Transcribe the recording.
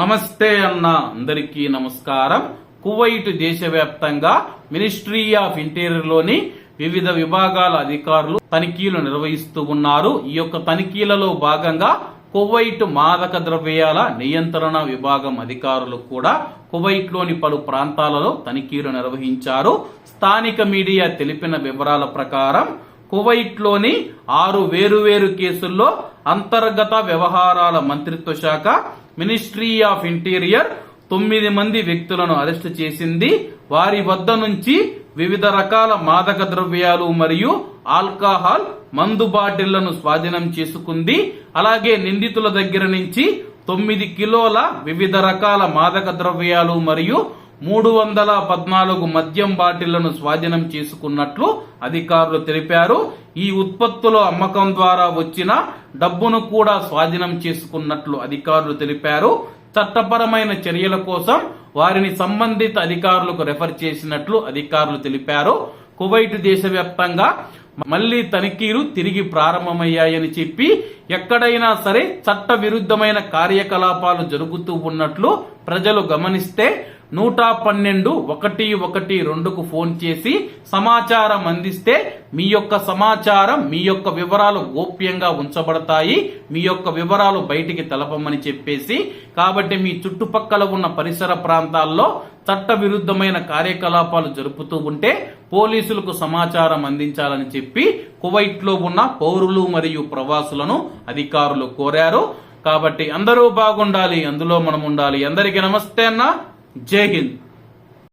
నమస్తే అన్న అందరికీ నమస్కారం. కువైట్ దేశవ్యాప్తంగా మినిస్ట్రీ ఆఫ్ ఇంటీరియర్లోని వివిధ విభాగాల అధికారులు తనిఖీలు నిర్వహిస్తూ ఉన్నారు. ఈ యొక్క తనిఖీలలో భాగంగా కువైట్ మాదక ద్రవ్యాల నియంత్రణ విభాగం అధికారులు కూడా కువైట్లోని పలు ప్రాంతాలలో తనిఖీలు నిర్వహించారు. స్థానిక మీడియా తెలిపిన వివరాల ప్రకారం కువైట్లోని ఆరు వేరువేరు కేసుల్లో అంతర్గత వ్యవహారాల మంత్రిత్వ శాఖ మినిస్ట్రీ ఆఫ్ ఇంటీరియర్ తొమ్మిది మంది వ్యక్తులను అరెస్టు చేసింది. వారి వద్ద నుంచి వివిధ రకాల మాదక ద్రవ్యాలు మరియు ఆల్కహాల్ మందు బాటిళ్ళను స్వాధీనం చేసుకుంది. అలాగే నిందితుల దగ్గర నుంచి తొమ్మిది కిలోల వివిధ రకాల మాదక ద్రవ్యాలు మరియు మూడు వందల పద్నాలుగు మద్యం బాటిళ్ళను స్వాధీనం చేసుకున్నట్లు అధికారులు తెలిపారు. ఈ ఉత్పత్తుల అమ్మకం ద్వారా వచ్చిన డబ్బును కూడా స్వాధీనం చేసుకున్నట్లు అధికారులు తెలిపారు. చట్టపరమైన చర్యల కోసం వారిని సంబంధిత అధికారులకు రెఫర్ చేసినట్లు అధికారులు తెలిపారు. కువైట్ దేశవ్యాప్తంగా మళ్ళీ తనిఖీలు తిరిగి ప్రారంభమయ్యాయని చెప్పి ఎక్కడైనా సరే చట్ట విరుద్ధమైన కార్యకలాపాలు జరుగుతూ ఉన్నట్లు ప్రజలు గమనిస్తే నూట పన్నెండు ఒకటి ఒకటి రెండుకు ఫోన్ చేసి సమాచారం అందిస్తే మీ యొక్క సమాచారం మీ యొక్క వివరాలు గోప్యంగా ఉంచబడతాయి. మీ యొక్క వివరాలు బయటికి తెలపమని చెప్పేసి కాబట్టి మీ చుట్టుపక్కల ఉన్న పరిసర ప్రాంతాల్లో చట్ట విరుద్ధమైన కార్యకలాపాలు జరుపుతూ ఉంటే పోలీసులకు సమాచారం అందించాలని చెప్పి కువైట్లో ఉన్న పౌరులు మరియు ప్రవాసులను అధికారులు కోరారు. కాబట్టి అందరూ బాగుండాలి అందులో మనం ఉండాలి. అందరికీ నమస్తే అన్న. जय हिंद